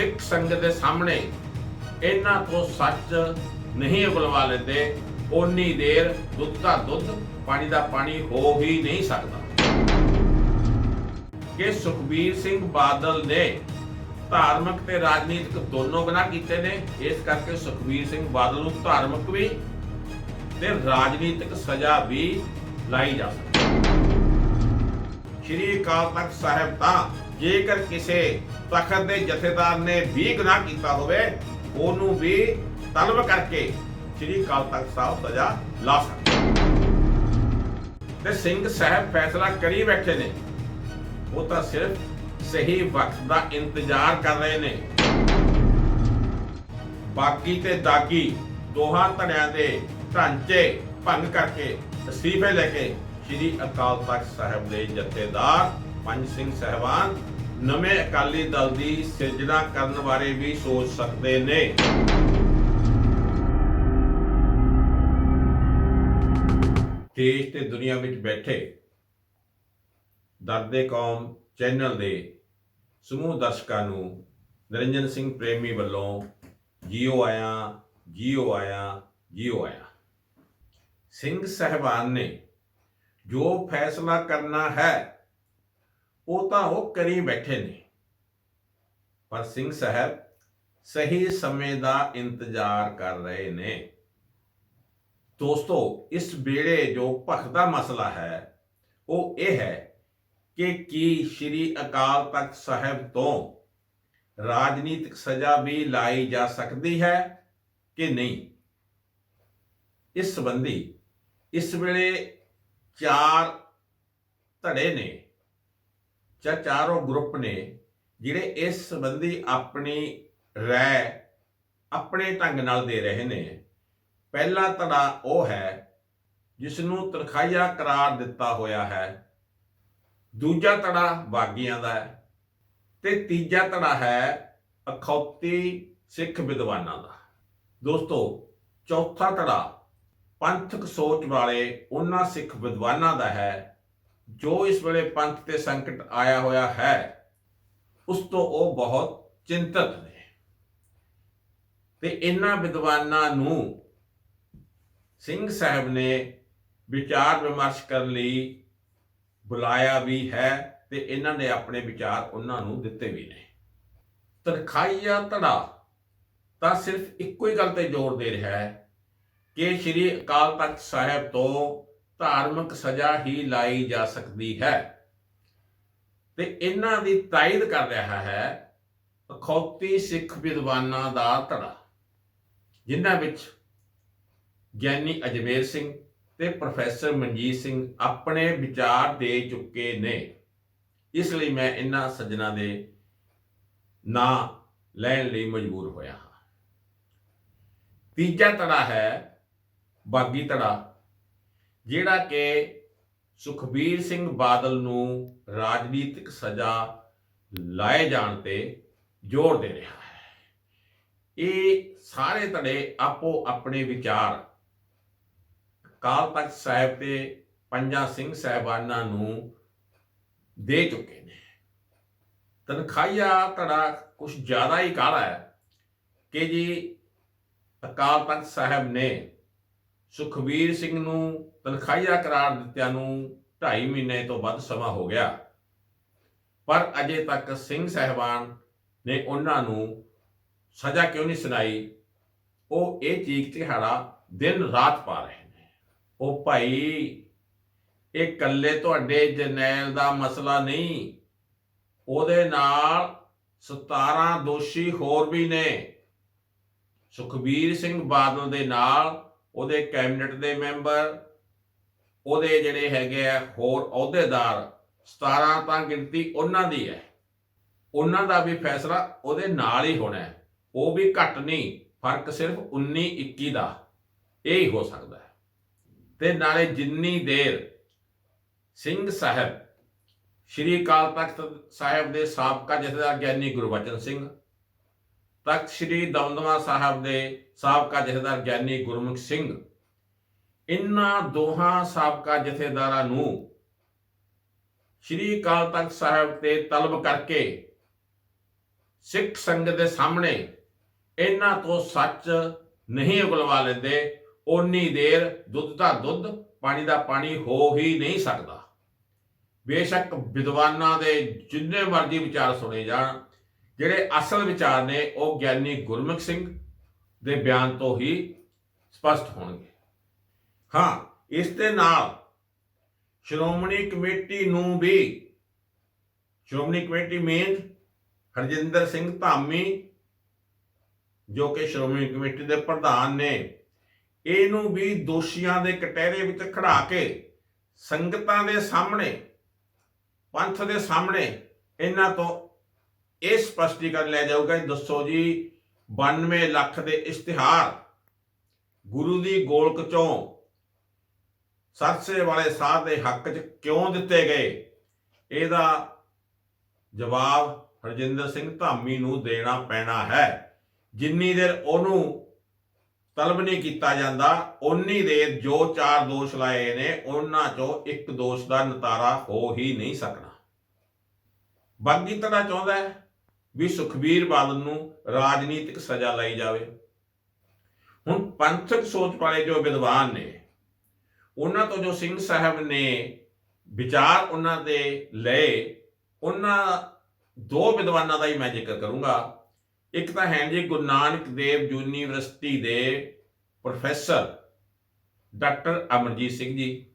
ਸਿੱਖ ਸੰਗਤ ਦੇ ਸਾਹਮਣੇ ਇਹਨਾਂ ਤੋਂ ਸੱਚ ਨਹੀਂ ਉਗਲਵਾ ਲੈਂਦੇ, ਓਨੀ ਦੇਰ ਦੁੱਧ ਦਾ ਦੁੱਧ, ਪਾਣੀ ਦਾ ਪਾਣੀ ਹੋ ਹੀ ਨਹੀਂ ਸਕਦਾ। ਕਿ ਸੁਖਬੀਰ ਸਿੰਘ ਬਾਦਲ ਨੇ ਧਾਰਮਿਕ ਤੇ ਰਾਜਨੀਤਿਕ ਦੋਨੋਂ ਗੁਨਾਹ ਕੀਤੇ ਨੇ, ਇਸ ਕਰਕੇ ਸੁਖਬੀਰ ਸਿੰਘ ਬਾਦਲ ਨੂੰ ਧਾਰਮਿਕ ਵੀ ਤੇ ਰਾਜਨੀਤਿਕ ਸਜ਼ਾ ਵੀ ਲਾਈ ਜਾ ਸਕਦੀ ਸ਼੍ਰੀ ਅਕਾਲ ਤਖਤ ਸਾਹਿਬ ਤਾਂ ਜੇਕਰ ਕਿਸੇ ਤਖਤ ਦੇ ਜਥੇਦਾਰ ਨੇ ਵੀ ਗੁਨਾਹ ਕੀਤਾ ਹੋਵੇ, ਉਹਨੂੰ ਵੀ ਤਲਬ ਕਰਕੇ ਸ਼੍ਰੀ ਅਕਾਲ ਤਖਤ ਸਾਹਿਬ ਸਜ਼ਾ ਲਾ ਸਕਦਾ ਤੇ ਸਿੰਘ ਸਾਹਿਬ ਫੈਸਲਾ ਕਰੀ ਬੈਠੇ ਨੇ। ਉਹ ਤਾਂ ਸਿਰਫ ਸਹੀ ਵਕਤ ਦਾ ਇੰਤਜ਼ਾਰ ਕਰ ਰਹੇ ਨੇ। ਬਾਕੀ ਤੇ ਦਾਗੀ ਦੋਹਾਂ ਧੜਿਆਂ ਦੇ ਢਾਂਚੇ ਭੰਗ ਕਰਕੇ ਅਸਤੀਫੇ ਲੈ ਕੇ ਸ੍ਰੀ ਅਕਾਲ ਤਖਤ ਸਾਹਿਬ ਦੇ ਜਥੇਦਾਰ ਪੰਜ ਸਿੰਘ ਸਹਿਬਾਨ ਨਵੇਂ ਅਕਾਲੀ ਦਲ ਦੀ ਸਿਰਜਣਾ ਕਰਨ ਬਾਰੇ ਵੀ ਸੋਚ ਸਕਦੇ ਨੇ। ਦੇਸ਼ ਤੇ ਦੁਨੀਆ ਵਿੱਚ ਬੈਠੇ ਦਰਦੇ ਕੌਮ ਚੈਨਲ ਦੇ ਸਮੂਹ ਦਰਸ਼ਕਾਂ ਨੂੰ ਨਿਰੰਜਨ ਸਿੰਘ ਪ੍ਰੇਮੀ ਵੱਲੋਂ ਜੀਓ ਆਇਆ ਜੀਓ ਆਇਆ ਜੀਓ ਆਇਆ। ਸਿੰਘ ਸਹਿਬਾਨ ਨੇ ਜੋ ਫੈਸਲਾ ਕਰਨਾ ਹੈ ਉਹ ਤਾਂ ਉਹ ਕਰੀ ਬੈਠੇ ਨੇ। ਪਰ ਸਿੰਘ ਸਾਹਿਬ ਸਹੀ ਸਮੇਂ ਦਾ ਇੰਤਜ਼ਾਰ ਕਰ ਰਹੇ ਨੇ। ਦੋਸਤੋ, ਇਸ ਵੇਲੇ ਜੋ ਭਖਦਾ ਮਸਲਾ ਹੈ, ਉਹ ਇਹ ਹੈ ਕਿ ਕੀ ਸ੍ਰੀ ਅਕਾਲ ਤਖਤ ਸਾਹਿਬ ਤੋਂ ਰਾਜਨੀਤਿਕ ਸਜ਼ਾ ਵੀ ਲਾਈ ਜਾ ਸਕਦੀ ਹੈ ਕਿ ਨਹੀਂ? ਇਸ ਸੰਬੰਧੀ ਇਸ ਵੇਲੇ ਚਾਰ ਧੜੇ ਨੇ। ਜਾਂ ਚਾਰੋਂ ਗਰੁੱਪ ਨੇ ਜਿਹੜੇ ਇਸ ਸੰਬੰਧੀ ਆਪਣੀ ਰਾਏ ਆਪਣੇ ਢੰਗ ਨਾਲ ਦੇ ਰਹੇ ਨੇ, ਪਹਿਲਾ ਧੜਾ ਉਹ ਹੈ ਜਿਸ ਨੂੰ ਤਨਖਾਹੀਆ ਕਰਾਰ ਦਿੱਤਾ ਹੋਇਆ ਹੈ, ਦੂਜਾ ਧੜਾ ਬਾਗੀਆਂ ਦਾ ਹੈ ਤੇ ਤੀਜਾ ਧੜਾ ਹੈ ਅਖੌਤੀ ਸਿੱਖ ਵਿਦਵਾਨਾਂ ਦਾ। ਦੋਸਤੋ, ਚੌਥਾ ਧੜਾ ਪੰਥਕ ਸੋਚ ਵਾਲੇ ਉਹਨਾਂ ਸਿੱਖ ਵਿਦਵਾਨਾਂ ਦਾ ਹੈ ਜੋ ਇਸ ਵੇਲੇ ਪੰਥ ਤੇ ਸੰਕਟ ਆਇਆ ਹੋਇਆ ਹੈ, ਉਸ ਤੋਂ ਉਹ ਬਹੁਤ ਚਿੰਤਤ ਨੇ। ਤੇ ਇਹਨਾਂ ਵਿਦਵਾਨਾਂ ਨੂੰ ਸਿੰਘ ਸਾਹਿਬ ਨੇ ਵਿਚਾਰ ਵਿਮਰਸ਼ ਕਰਨ ਲਈ ਬੁਲਾਇਆ ਵੀ ਹੈ ਤੇ ਇਹਨਾਂ ਨੇ ਆਪਣੇ ਵਿਚਾਰ ਉਹਨਾਂ ਨੂੰ ਦਿੱਤੇ ਵੀ ਨੇ। ਤਨਖਾਹੀਆ ਧੜਾ ਤਾਂ ਸਿਰਫ ਇੱਕੋ ਹੀ ਗੱਲ ਤੇ ਜ਼ੋਰ ਦੇ ਰਿਹਾ ਹੈ ਕਿ ਸ੍ਰੀ ਅਕਾਲ ਤਖਤ ਸਾਹਿਬ ਤੋਂ ਧਾਰਮਿਕ ਸਜ਼ਾ ਹੀ ਲਾਈ ਜਾ ਸਕਦੀ ਹੈ। ਤੇ ਇਹਨਾਂ ਦੀ ਤਾਇਦ ਕਰ ਰਿਹਾ ਹੈ ਅਖੌਤੀ ਸਿੱਖ ਵਿਦਵਾਨਾਂ ਦਾ ਧੜਾ, ਜਿਨ੍ਹਾਂ ਵਿੱਚ ਗਿਆਨੀ ਅਜਮੇਰ ਸਿੰਘ ਤੇ ਪ੍ਰੋਫੈਸਰ ਮਨਜੀਤ ਸਿੰਘ ਆਪਣੇ ਵਿਚਾਰ ਦੇ ਚੁੱਕੇ ਨੇ। ਇਸ ਲਈ ਮੈਂ ਇਹਨਾਂ ਸੱਜਣਾ ਦੇ ਨਾਂ ਲੈਣ ਲਈ ਮਜਬੂਰ ਹੋਇਆ ਹਾਂ। ਤੀਜਾ ਧੜਾ ਹੈ ਬਾਗੀ ਧੜਾ। ਜਿਹੜਾ ਕਿ ਸੁਖਬੀਰ ਸਿੰਘ ਬਾਦਲ ਨੂੰ ਰਾਜਨੀਤਿਕ ਸਜ਼ਾ ਲਾਏ ਜਾਣ ਤੇ ਜ਼ੋਰ ਦੇ ਰਿਹਾ ਹੈ। ਇਹ ਸਾਰੇ ਧੜੇ ਆਪੋ ਆਪਣੇ ਵਿਚਾਰ ਕਾਲ ਤਖਤ ਸਾਹਿਬ ਤੇ ਪੰਜਾਂ ਸਿੰਘ ਸਹਿਬਾਨਾਂ ਨੂੰ ਦੇ ਚੁੱਕੇ ਨੇ। ਤਨਖਾਹੀਆ ਧੜਾ ਕੁਝ ਜ਼ਿਆਦਾ ਹੀ ਕਾਲਾ ਹੈ ਕਿ ਜੀ ਅਕਾਲ ਤਖਤ ਸਾਹਿਬ ਨੇ ਸੁਖਬੀਰ ਸਿੰਘ ਨੂੰ ਤਨਖਾਹੀਆ ਕਰਾਰ ਦਿੱਤਿਆਂ ਨੂੰ 2.5 ਮਹੀਨੇ ਤੋਂ ਵੱਧ ਸਮਾਂ ਹੋ ਗਿਆ। ਪਰ ਅਜੇ ਤੱਕ ਸਿੰਘ ਸਹਿਬਾਨ ਨੇ ਉਹਨਾਂ ਨੂੰ ਸਜ਼ਾ ਕਿਉਂ ਨਹੀਂ ਸੁਣਾਈ? ਉਹ ਇਹ ਚੀਕ ਚਿਹਾੜਾ ਦਿਨ ਰਾਤ ਪਾ ਰਹੇ ਨੇ। ਉਹ ਭਾਈ, ਇਹ ਕੱਲੇ ਤੁਹਾਡੇ ਜਰਨੈਲ ਦਾ ਮਸਲਾ ਨਹੀਂ, ਉਹਦੇ ਨਾਲ 17 ਦੋਸ਼ੀ ਹੋਰ ਵੀ ਨੇ। ਸੁਖਬੀਰ ਸਿੰਘ ਬਾਦਲ ਦੇ ਨਾਲ ਉਹਦੇ ਕੈਬਨਿਟ ਦੇ ਮੈਂਬਰ, ਉਹਦੇ ਜਿਹੜੇ ਹੈਗੇ ਆ ਹੋਰ ਅਹੁਦੇਦਾਰ 17 ਤਾਂ ਗਿਣਤੀ ਉਹਨਾਂ ਦੀ ਹੈ। ਉਹਨਾਂ ਦਾ ਵੀ ਫੈਸਲਾ ਉਹਦੇ ਨਾਲ ਹੀ ਹੋਣਾ ਹੈ। ਉਹ ਵੀ ਘੱਟ ਨਹੀਂ, ਫ਼ਰਕ ਸਿਰਫ 19 21 ਦਾ। ਇਹ ਹੀ ਹੋ ਸਕਦਾ ਹੈ। ਤੇ ਨਾਲੇ ਜਿੰਨੀ ਦੇਰ ਸਿੰਘ ਸਾਹਿਬ, ਸ਼੍ਰੀ ਅਕਾਲ ਤਖਤ ਸਾਹਿਬ ਦੇ ਸਾਬਕਾ ਜਥੇਦਾਰ ਗਿਆਨੀ ਗੁਰਬਚਨ ਸਿੰਘ ਤਖਤ ਸ਼੍ਰੀ ਦਮਦਮਾ ਸਾਹਿਬ ਦੇ ਸਾਬਕਾ ਜਥੇਦਾਰ ਗਿਆਨੀ ਗੁਰਮੁਖ ਸਿੰਘ। ਇਨ੍ਹਾਂ ਦੋਹਾਂ ਸਾਬਕਾ ਜਥੇਦਾਰਾਂ ਨੂੰ ਸ਼੍ਰੀ ਅਕਾਲ ਤਖਤ ਸਾਹਿਬ ਤੇ ਤਲਬ ਕਰਕੇ ਸਿੱਖ ਸੰਗਤ ਦੇ ਸਾਹਮਣੇ ਇਹਨਾਂ ਤੋਂ ਸੱਚ ਨਹੀਂ ਉਗਲਵਾ ਲੈਂਦੇ, ਓਨੀ ਦੇਰ ਦੁੱਧ ਦਾ ਦੁੱਧ, ਪਾਣੀ ਦਾ ਪਾਣੀ ਹੋ ਹੀ ਨਹੀਂ ਸਕਦਾ। ਬੇਸ਼ੱਕ ਵਿਦਵਾਨਾਂ ਦੇ ਜਿੰਨੇ ਮਰਜ਼ੀ ਵਿਚਾਰ ਸੁਣੇ ਜਾਣ ਜਿਹੜੇ ਅਸਲ ਵਿਚਾਰ ਨੇ ਉਹ ਗਿਆਨੀ ਗੁਰਮੁਖ ਸਿੰਘ ਦੇ ਬਿਆਨ ਤੋਂ ਹੀ ਸਪਸ਼ਟ ਹੋਣਗੇ। ਹਾਂ, ਇਸ ਦੇ ਨਾਲ ਸ਼੍ਰੋਮਣੀ ਕਮੇਟੀ ਨੂੰ ਵੀ, ਸ਼੍ਰੋਮਣੀ ਕਮੇਟੀ ਮੇਨ ਹਰਜਿੰਦਰ ਸਿੰਘ ਧਾਮੀ, ਜੋ ਕਿ ਸ਼੍ਰੋਮਣੀ ਕਮੇਟੀ ਦੇ ਪ੍ਰਧਾਨ ਨੇ, ਇਹਨੂੰ ਵੀ ਦੋਸ਼ੀਆਂ ਦੇ ਕਟਹਿਰੇ ਵਿੱਚ ਖੜਾ ਕੇ ਸੰਗਤਾਂ ਦੇ ਸਾਹਮਣੇ, ਪੰਥ ਦੇ ਸਾਹਮਣੇ ਇਹਨਾਂ ਤੋਂ ਇਹ ਸਪਸ਼ਟੀਕਰਨ ਲੈ ਜਾਊਗਾ ਦੱਸੋ ਜੀ 92 ਲੱਖ ਦੇ ਇਸ਼ਤਿਹਾਰ ਗੁਰੂ ਦੀ ਗੋਲਕ ਚੋਂ ਸਰਸੇ ਵਾਲੇ ਸਾਧ ਦੇ ਹੱਕ 'ਚ ਕਿਉਂ ਦਿੱਤੇ ਗਏ? ਇਹਦਾ ਜਵਾਬ ਹਰਜਿੰਦਰ ਸਿੰਘ ਧਾਮੀ ਨੂੰ ਦੇਣਾ ਪੈਣਾ ਹੈ। ਜਿੰਨੀ ਦੇਰ ਉਹਨੂੰ ਤਲਬ ਨਹੀਂ ਕੀਤਾ ਜਾਂਦਾ ਉਨੀ ਦੇਰ ਜੋ ਚਾਰ ਦੋਸ਼ ਲਾਏ ਨੇ, ਉਹਨਾਂ ਚੋਂ ਇੱਕ ਦੋਸ਼ ਦਾ ਨਤਾਰਾ ਹੋ ਹੀ ਨਹੀਂ ਸਕਦਾ ਬਾਗੀ ਤਰ੍ਹਾਂ ਚਾਹੁੰਦਾ ਹੈ? ਵੀ ਸੁਖਬੀਰ ਬਾਦਲ ਨੂੰ ਰਾਜਨੀਤਿਕ ਸਜ਼ਾ ਲਈ ਜਾਵੇ। ਹੁਣ ਪੰਥਕ ਸੋਚ ਵਾਲੇ ਜੋ ਵਿਦਵਾਨ ਨੇ, ਉਹਨਾਂ ਤੋਂ ਜੋ ਸਿੰਘ ਸਾਹਿਬ ਨੇ ਵਿਚਾਰ ਉਹਨਾਂ ਦੇ ਲਏ, ਉਹਨਾਂ ਦੋ ਵਿਦਵਾਨਾਂ ਦਾ ਹੀ ਮੈਂ ਜ਼ਿਕਰ ਕਰੂੰਗਾ। ਇੱਕ ਤਾਂ ਹੈ ਜੀ ਗੁਰੂ ਨਾਨਕ ਦੇਵ ਯੂਨੀਵਰਸਿਟੀ ਦੇ ਪ੍ਰੋਫੈਸਰ ਡਾਕਟਰ ਅਮਰਜੀਤ ਸਿੰਘ ਜੀ,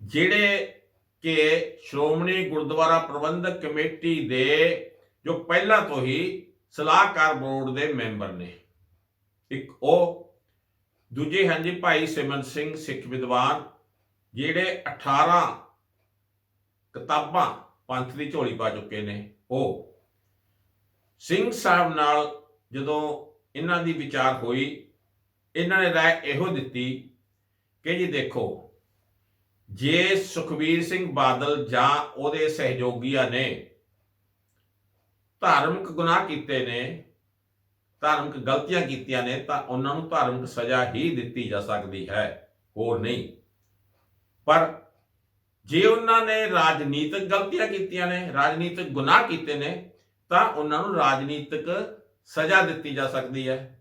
ਜਿਹੜੇ ਕਿ ਸ਼੍ਰੋਮਣੀ ਗੁਰਦੁਆਰਾ ਪ੍ਰਬੰਧਕ ਕਮੇਟੀ ਦੇ ਜੋ ਪਹਿਲਾਂ ਤੋਂ ਹੀ ਸਲਾਹਕਾਰ ਬੋਰਡ ਦੇ ਮੈਂਬਰ ਨੇ। ਇੱਕ ਉਹ, ਦੂਜੇ ਹਨ ਜੀ ਭਾਈ ਸਿਮਰਨ ਸਿੰਘ ਸਿੱਖ ਵਿਦਵਾਨ, ਜਿਹੜੇ 18 ਕਿਤਾਬਾਂ ਪੰਥ ਦੀ ਝੋਲੀ ਪਾ ਚੁੱਕੇ ਨੇ। ਉਹ ਸਿੰਘ ਸਾਹਿਬ ਨਾਲ ਜਦੋਂ ਇਹਨਾਂ ਦੀ ਵਿਚਾਰ ਹੋਈ, ਇਹਨਾਂ ਨੇ ਰਾਏ ਇਹੋ ਦਿੱਤੀ ਕਿ ਜੀ ਦੇਖੋ, ਜੇ ਸੁਖਵੀਰ ਸਿੰਘ ਬਾਦਲ ਜਾਂ ਉਹਦੇ ਸਹਿਯੋਗੀਆਂ ਨੇ ਧਾਰਮਿਕ ਗੁਨਾਹ ਕੀਤੇ ਨੇ, ਧਾਰਮਿਕ ਗਲਤੀਆਂ ਕੀਤੀਆਂ ਨੇ, ਤਾਂ ਉਹਨਾਂ ਨੂੰ ਧਾਰਮਿਕ ਸਜ਼ਾ ਹੀ ਦਿੱਤੀ ਜਾ ਸਕਦੀ ਹੈ, ਹੋਰ ਨਹੀਂ। ਪਰ ਜੇ ਉਹਨਾਂ ਨੇ ਰਾਜਨੀਤਿਕ ਗਲਤੀਆਂ ਕੀਤੀਆਂ ਨੇ, ਰਾਜਨੀਤਿਕ ਗੁਨਾਹ ਕੀਤੇ ਨੇ, ਤਾਂ ਉਹਨਾਂ ਨੂੰ ਰਾਜਨੀਤਿਕ ਸਜ਼ਾ ਦਿੱਤੀ ਜਾ ਸਕਦੀ ਹੈ।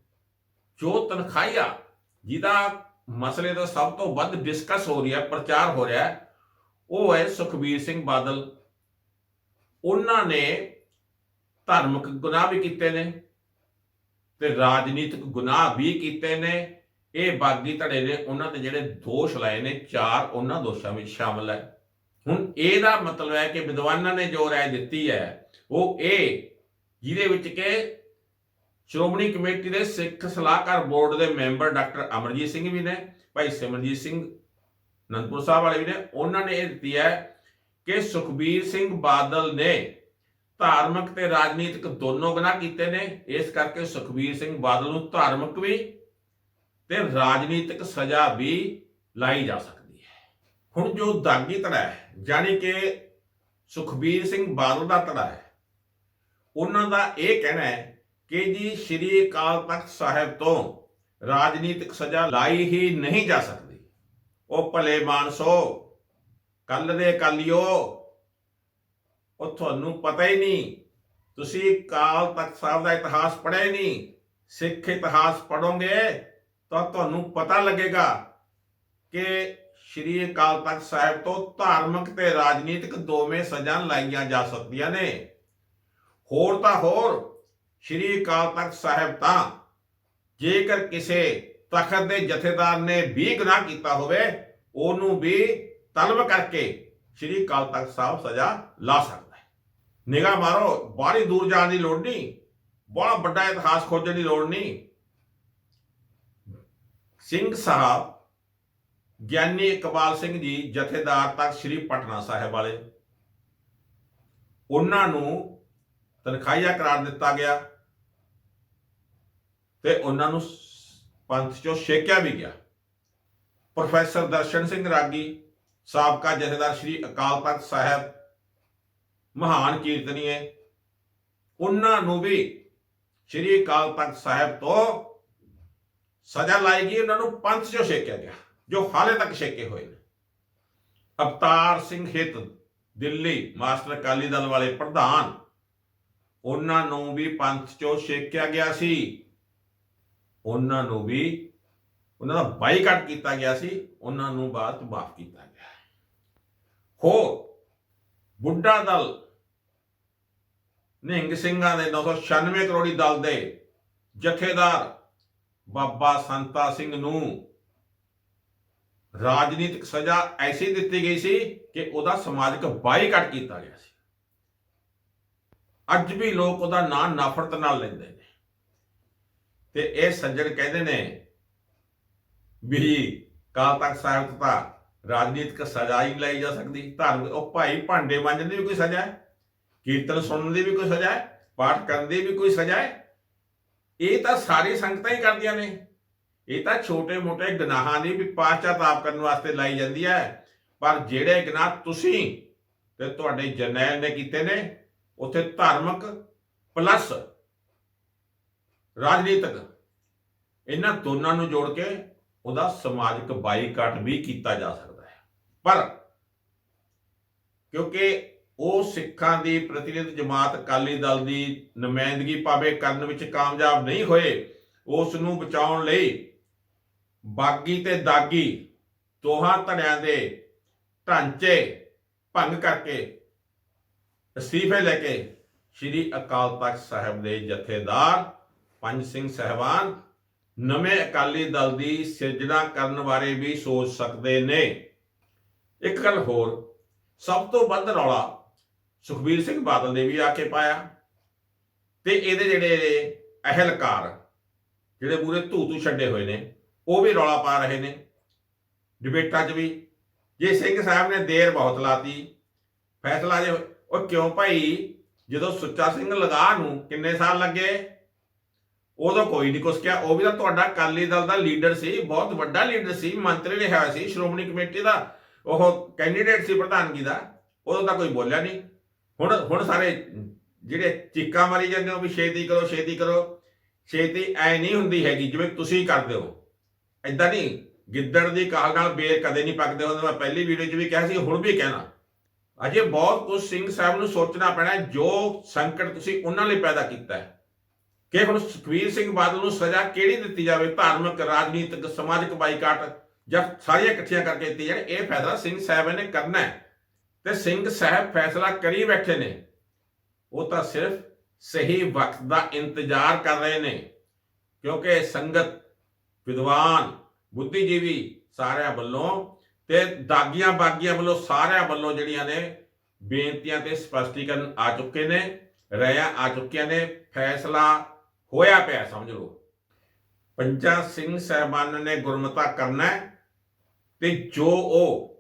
ਜੋ ਤਨਖਾਹੀਆ, ਜਿਹਦਾ ਮਸਲੇ ਦਾ ਸਭ ਤੋਂ ਵੱਧ ਡਿਸਕਸ ਹੋ ਰਿਹਾ, ਪ੍ਰਚਾਰ ਹੋ ਰਿਹਾ, ਉਹ ਹੈ ਸੁਖਬੀਰ ਸਿੰਘ ਬਾਦਲ। ਉਹਨਾਂ ਨੇ ਧਾਰਮਿਕ ਗੁਨਾਹ ਵੀ ਕੀਤੇ ਨੇ ਤੇ ਰਾਜਨੀਤਿਕ ਗੁਨਾਹ ਵੀ ਕੀਤੇ ਨੇ। ਇਹ ਬਾਗੀ ਧੜੇ ਨੇ, ਉਹਨਾਂ ਤੇ ਜਿਹੜੇ ਦੋਸ਼ ਲਾਏ ਨੇ, ਚਾਰ ਉਹਨਾਂ ਦੋਸ਼ਾਂ ਵਿੱਚ ਸ਼ਾਮਲ ਹੈ। ਹੁਣ ਇਹਦਾ ਮਤਲਬ ਹੈ ਕਿ ਵਿਦਵਾਨਾਂ ਨੇ ਜੋ ਰਾਏ ਦਿੱਤੀ ਹੈ, ਉਹ ਇਹ ਜਿਹਦੇ ਵਿੱਚ ਕਿ ਸ਼੍ਰੋਮਣੀ ਕਮੇਟੀ ਦੇ ਸਿੱਖ ਸਲਾਹਕਾਰ ਬੋਰਡ ਦੇ ਮੈਂਬਰ ਡਾਕਟਰ ਅਮਰਜੀਤ ਸਿੰਘ ਵੀ ਨੇ, ਭਾਈ ਸਿਮਰਜੀਤ ਸਿੰਘ ਅਨੰਦਪੁਰ ਸਾਹਿਬ ਵਾਲੇ ਵੀ ਨੇ। ਉਹਨਾਂ ਨੇ ਇਹ ਦਿੱਤੀ ਹੈ ਕਿ ਸੁਖਬੀਰ ਸਿੰਘ ਬਾਦਲ ਨੇ ਧਾਰਮਿਕ ਤੇ ਰਾਜਨੀਤਿਕ ਦੋਨੋਂ ਗੁਨਾਹ ਕੀਤੇ ਨੇ। ਇਸ ਕਰਕੇ ਸੁਖਬੀਰ ਸਿੰਘ ਬਾਦਲ ਨੂੰ ਧਾਰਮਿਕ ਵੀ ਤੇ ਰਾਜਨੀਤਿਕ ਸਜ਼ਾ ਵੀ ਲਾਈ ਜਾ ਸਕਦੀ ਹੈ। ਹੁਣ ਜੋ ਦਾਗੀ ਧੜਾ ਹੈ ਜਾਨੀ ਕਿ ਸੁਖਬੀਰ ਸਿੰਘ ਬਾਦਲ ਦਾ ਧੜਾ ਹੈ, ਉਹਨਾਂ ਦਾ ਇਹ ਕਹਿਣਾ ਹੈ ਕਿ ਜੀ ਸ਼੍ਰੀ ਅਕਾਲ ਤਖਤ ਸਾਹਿਬ ਤੋਂ ਰਾਜਨੀਤਿਕ ਸਜ਼ਾ ਲਾਈ ਹੀ ਨਹੀਂ ਜਾ ਸਕਦੀ। ਉਹ ਭਲੇ ਮਾਨਸੋ ਕੱਲ ਦੇ ਕਾਲਿਓ ਉਹ ਤੁਹਾਨੂੰ ਪਤਾ ਹੀ ਨਹੀਂ। ਤੁਸੀਂ ਅਕਾਲ ਤਖਤ ਸਾਹਿਬ ਦਾ ਇਤਿਹਾਸ ਪੜ੍ਹਿਆ ਹੀ ਨਹੀਂ। ਸਿੱਖ ਇਤਿਹਾਸ ਪੜੋਗੇ ਤਾਂ ਤੁਹਾਨੂੰ ਪਤਾ ਲੱਗੇਗਾ ਕਿ ਸ਼੍ਰੀ ਅਕਾਲ ਤਖਤ ਸਾਹਿਬ ਤੋਂ ਧਾਰਮਿਕ ਤੇ ਰਾਜਨੀਤਿਕ ਦੋਵੇਂ ਸਜ਼ਾ ਲਾਈਆਂ ਜਾ ਸਕਦੀਆਂ ਨੇ। ਹੋਰ ਤਾਂ ਹੋਰ, ਸ਼੍ਰੀ ਅਕਾਲ ਤਖਤ ਸਾਹਿਬ ਤਾਂ ਜੇਕਰ ਕਿਸੇ ਤਖਤ ਦੇ ਜਥੇਦਾਰ ਨੇ ਵੀ ਗੁਨਾਹ ਕੀਤਾ ਹੋਵੇ, ਉਹਨੂੰ ਵੀ ਤਲਬ ਕਰਕੇ ਸ਼੍ਰੀ ਅਕਾਲ ਤਖਤ ਸਾਹਿਬ ਸਜ਼ਾ ਲਾ ਸਕਦਾ ਨਿਗਾਹ ਮਾਰੋ, ਬਾਹਲੀ ਦੂਰ ਜਾਣ ਦੀ ਲੋੜ ਨਹੀਂ ਬੜਾ ਵੱਡਾ ਇਤਿਹਾਸ ਖੋਜਣ ਦੀ ਲੋੜ ਨਹੀਂ। ਸਿੰਘ ਸਾਹਿਬ, ਗਿਆਨੀ ਇਕਬਾਲ ਸਿੰਘ ਜੀ ਜਥੇਦਾਰ ਤਖਤ ਸ੍ਰੀ ਪਟਨਾ ਸਾਹਿਬ ਵਾਲੇ। ਉਹਨਾਂ ਨੂੰ ਤਨਖਾਹੀਆ ਕਰਾਰ ਦਿੱਤਾ ਗਿਆ ਤੇ ਉਹਨਾਂ ਨੂੰ ਪੰਥ ਚੋਂ ਛੇਕਿਆ ਵੀ ਗਿਆ। ਪ੍ਰੋਫੈਸਰ ਦਰਸ਼ਨ ਸਿੰਘ ਰਾਗੀ, ਸਾਬਕਾ ਜਥੇਦਾਰ ਸ੍ਰੀ ਅਕਾਲ ਤਖਤ ਸਾਹਿਬ ਮਹਾਨ ਕੀਰਤਨੀਏ ਉਹਨਾਂ ਨੂੰ ਵੀ ਸ੍ਰੀ ਅਕਾਲ ਤਖਤ ਸਾਹਿਬ ਤੋਂ ਸਜ਼ਾ ਲਾਈ ਗਈ। ਉਹਨਾਂ ਨੂੰ ਪੰਥ ਚੋਂ ਛੇਕਿਆ ਗਿਆ, ਜੋ ਹਾਲੇ ਤੱਕ ਛੇਕੇ ਹੋਏ ਨੇ। ਅਵਤਾਰ ਸਿੰਘ ਹਿੱਤ ਦਿੱਲੀ, ਮਾਸਟਰ ਅਕਾਲੀ ਦਲ ਵਾਲੇ ਪ੍ਰਧਾਨ, ਉਹਨਾਂ ਨੂੰ ਵੀ ਪੰਥ ਚੋਂ ਛੇਕਿਆ ਗਿਆ ਸੀ। ਉਹਨਾਂ ਨੂੰ ਵੀ ਉਹਨਾਂ ਦਾ ਬਾਈਕਾਟ ਕੀਤਾ ਗਿਆ ਸੀ। ਉਹਨਾਂ ਨੂੰ ਬਾਅਦ ਮਾਫ ਕੀਤਾ ਗਿਆ। ਹੋਰ, ਬੁੱਢਾ ਦਲ ਨਿਹੰਗ ਸਿੰਘਾਂ ਦੇ 996 ਕਰੋੜੀ ਦਲ ਦੇ ਜਥੇਦਾਰ ਬਾਬਾ ਸੰਤਾ ਸਿੰਘ ਨੂੰ ਰਾਜਨੀਤਿਕ ਸਜ਼ਾ ਐਸੀ ਦਿੱਤੀ ਗਈ ਸੀ ਕਿ ਉਹਦਾ ਸਮਾਜਿਕ ਬਾਈਕਾਟ ਕੀਤਾ ਗਿਆ ਸੀ। ਅੱਜ ਵੀ ਲੋਕ ਉਹਦਾ ਨਾਂ ਨਫ਼ਰਤ ਨਾਲ ਲੈਂਦੇ ਨੇ। ਤੇ ਇਹ ਸੱਜਣ ਕਹਿੰਦੇ ਨੇ ਵੀ ਕਾਲ ਤੱਕ ਸਾਹਿਬ ਤਾਂ ਰਾਜਨੀਤਿਕ ਸਜ਼ਾ ਹੀ ਨਹੀਂ ਲਈ ਜਾ ਸਕਦੀ। ਧਾਰਮਿਕ ਉਹ ਭਾਈ ਭਾਂਡੇ ਮੰਜਣ ਦੀ ਵੀ ਕੋਈ ਸਜ਼ਾ ਹੈ? ਕੀਰਤਨ ਸੁਣਨ ਦੀ ਵੀ ਕੋਈ ਸਜ਼ਾ ਹੈ, ਪਾਠ ਕਰਨ ਦੀ ਵੀ ਕੋਈ ਸਜ਼ਾ ਹੈ। ਇਹ ਤਾਂ ਸਾਰੀ ਸੰਗਤਾਂ ਹੀ ਕਰਦੀਆਂ ਨੇ। ਇਹ ਤਾਂ ਛੋਟੇ-ਮੋਟੇ ਗੁਨਾਹਾਂ ਦੀ ਵੀ ਪਾਸ਼ਚਾਤਾਪ ਕਰਨ ਵਾਸਤੇ ਲਾਈ ਜਾਂਦੀ ਹੈ। ਪਰ ਜਿਹੜੇ ਗੁਨਾਹ ਤੁਸੀਂ ਤੇ ਤੁਹਾਡੇ ਜਰਨੈਲ ਨੇ ਕੀਤੇ ਨੇ, ਉੱਥੇ ਧਾਰਮਿਕ ਪਲੱਸ ਰਾਜਨੀਤਿਕ, ਇਹਨਾਂ ਦੋਨਾਂ ਨੂੰ ਜੋੜ ਕੇ ਉਹਦਾ ਸਮਾਜਿਕ ਬਾਈਕਾਟ ਵੀ ਕੀਤਾ ਜਾ ਸਕਦਾ ਹੈ। ਪਰ ਕਿਉਂਕਿ ਉਹ ਸਿੱਖਾਂ ਦੀ ਪ੍ਰਤੀਨਿਧ ਜਮਾਤ ਅਕਾਲੀ ਦਲ ਦੀ ਨੁਮਾਇੰਦਗੀ ਭਾਵੇਂ ਕਰਨ ਵਿੱਚ ਕਾਮਯਾਬ ਨਹੀਂ ਹੋਏ ਉਸ ਨੂੰ ਬਚਾਉਣ ਲਈ ਬਾਗੀ ਤੇ ਦਾਗੀ ਦੋਹਾਂ ਧੜਿਆਂ ਦੇ ਢਾਂਚੇ ਭੰਗ ਕਰਕੇ ਅਸਤੀਫੇ ਲੈ ਕੇ ਸ੍ਰੀ ਅਕਾਲ ਤਖਤ ਸਾਹਿਬ ਦੇ ਜਥੇਦਾਰ ਪੰਜ ਸਿੰਘ ਸਹਿਬਾਨ ਨਵੇਂ ਅਕਾਲੀ ਦਲ ਦੀ ਸਿਰਜਣਾ ਕਰਨ ਬਾਰੇ ਵੀ ਸੋਚ ਸਕਦੇ ਨੇ। ਇੱਕ ਗੱਲ ਹੋਰ, ਸਭ ਤੋਂ ਵੱਧ ਰੌਲਾ ਸੁਖਬੀਰ ਸਿੰਘ ਬਾਦਲ ਨੇ ਵੀ ਆ ਕੇ ਪਾਇਆ। ਤੇ ਇਹਦੇ ਜਿਹੜੇ ਅਹਿਲਕਾਰ, ਜਿਹੜੇ ਪੂਰੇ ਧੂ ਧੂ ਛੱਡੇ ਹੋਏ ਨੇ, ਉਹ ਵੀ ਰੌਲਾ ਪਾ ਰਹੇ ਨੇ। ਡਿਬੇਟਾਂ 'ਚ ਵੀ ਜੇ ਸਿੰਘ ਸਾਹਿਬ ਨੇ ਦੇਰ ਬਹੁਤ ਲਾਤੀ, ਫੈਸਲਾ ਜੇ ਉਹ ਕਿਉਂ ਭਾਈ, ਜਦੋਂ ਸੁੱਚਾ ਸਿੰਘ ਲਗਾ ਨੂੰ ਕਿੰਨੇ ਸਾਲ ਲੱਗੇ? ਉਦੋਂ ਕੋਈ ਨਹੀਂ ਕੁਛ ਕਿਹਾ। ਉਹ ਵੀ ਤਾਂ ਤੁਹਾਡਾ ਅਕਾਲੀ ਦਲ ਦਾ ਲੀਡਰ ਸੀ, ਬਹੁਤ ਵੱਡਾ ਲੀਡਰ ਸੀ, ਮੰਤਰੀ ਰਿਹਾ ਸੀ, ਸ਼੍ਰੋਮਣੀ ਕਮੇਟੀ ਦਾ, ਉਹ ਕੈਂਡੀਡੇਟ ਸੀ ਪ੍ਰਧਾਨਗੀ ਦਾ, ਉਦੋਂ ਤਾਂ ਕੋਈ ਬੋਲਿਆ ਨਹੀਂ ਹੁਣ ਹੁਣ ਸਾਰੇ ਜਿਹੜੇ ਚੀਕਾਂ ਮਾਰੀ ਜਾਂਦੇ ਹੋ ਵੀ ਛੇਤੀ ਕਰੋ ਛੇਤੀ ਕਰੋ, ਛੇਤੀ ਐ ਨਹੀਂ ਹੁੰਦੀ ਹੈਗੀ ਜਿਵੇਂ ਤੁਸੀਂ ਕਰਦੇ ਹੋ। ਐਦਾਂ ਨਹੀਂ, ਗਿੱਦੜ ਦੀ ਕਾਲ ਨਾਲ ਬੇਰ ਕਦੇ ਨਹੀਂ ਪੱਕਦੇ ਹੁੰਦੇ। ਮੈਂ ਪਹਿਲੀ ਵੀਡੀਓ 'ਚ ਵੀ ਕਿਹਾ ਸੀ, ਹੁਣ ਵੀ ਕਹਿਣਾ। ਅਜੇ ਬਹੁਤ ਕੁਝ ਸਿੰਘ ਸਾਹਿਬ ਨੂੰ ਸੋਚਣਾ ਪੈਣਾ ਜੋ ਸੰਕਟ ਤੁਸੀਂ ਉਹਨਾਂ ਲਈ ਪੈਦਾ ਕੀਤਾ ਹੈ। ਕਿ ਹੁਣ ਸੁਖਵੀਰ ਸਿੰਘ ਬਾਦਲ ਨੂੰ ਸਜ਼ਾ ਕਿਹੜੀ ਦਿੱਤੀ ਜਾਵੇ? ਧਾਰਮਿਕ, ਰਾਜਨੀਤਿਕ, ਸਮਾਜਿਕ ਬਾਈਕਾਟ ਜਾਂ ਸਾਰੀਆਂ ਇਕੱਠੀਆਂ ਕਰਕੇ ਦਿੱਤੀ ਜਾਣ, ਇਹ ਫੈਸਲਾ ਸਿੰਘ ਸਾਹਿਬ ਨੇ ਕਰਨਾ ਹੈ। ਤੇ ਸਿੰਘ ਸਾਹਿਬ ਫੈਸਲਾ ਕਰੀ ਬੈਠੇ ਨੇ। ਉਹ ਤਾਂ ਸਿਰਫ ਸਹੀ ਵਕਤ ਦਾ ਇੰਤਜ਼ਾਰ ਕਰ ਰਹੇ ਨੇ, ਕਿਉਂਕਿ ਸੰਗਤ, ਵਿਦਵਾਨ, ਬੁੱਧੀਜੀਵੀ ਸਾਰਿਆਂ ਵੱਲੋਂ ਤੇ ਦਾਗੀਆਂ ਬਾਗੀਆਂ ਵੱਲੋਂ ਸਾਰਿਆਂ ਵੱਲੋਂ ਜਿਹੜੀਆਂ ਨੇ ਬੇਨਤੀਆਂ ਤੇ ਸਪਸ਼ਟੀਕਰਨ ਆ ਚੁੱਕੇ ਨੇ, ਰਾਇਆਂ ਆ ਚੁੱਕੀਆਂ ਨੇ, ਫੈਸਲਾ ਹੋਇਆ ਪਿਆ, ਸਮਝ ਲਓ। ਪੰਜਾ ਸਿੰਘ ਸਹਿਬਾਨ ਨੇ ਗੁਰਮਤਾ ਕਰਨਾ ਹੈ ਤੇ ਜੋ ਉਹ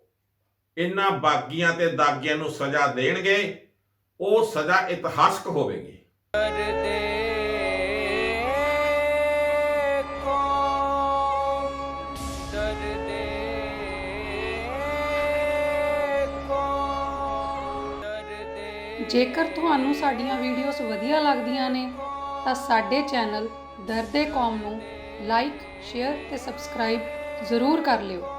ਇਹਨਾਂ ਬਾਗੀਆਂ ਤੇ ਦਾਗੀਆਂ ਨੂੰ ਸਜ਼ਾ ਦੇਣਗੇ, ਉਹ ਸਜ਼ਾ ਇਤਿਹਾਸਕ ਹੋਵੇਗੀ। ਜੇਕਰ ਤੁਹਾਨੂੰ ਸਾਡੀਆਂ ਵੀਡੀਓਜ਼ ਵਧੀਆ ਲੱਗਦੀਆਂ ਨੇ, ਤਾਂ ਸਾਡੇ ਚੈਨਲ ਦਰਦੇ ਕੌਮ ਨੂੰ ਲਾਈਕ, ਸ਼ੇਅਰ ਤੇ ਸਬਸਕ੍ਰਾਈਬ ਜ਼ਰੂਰ ਕਰ ਲਿਓ।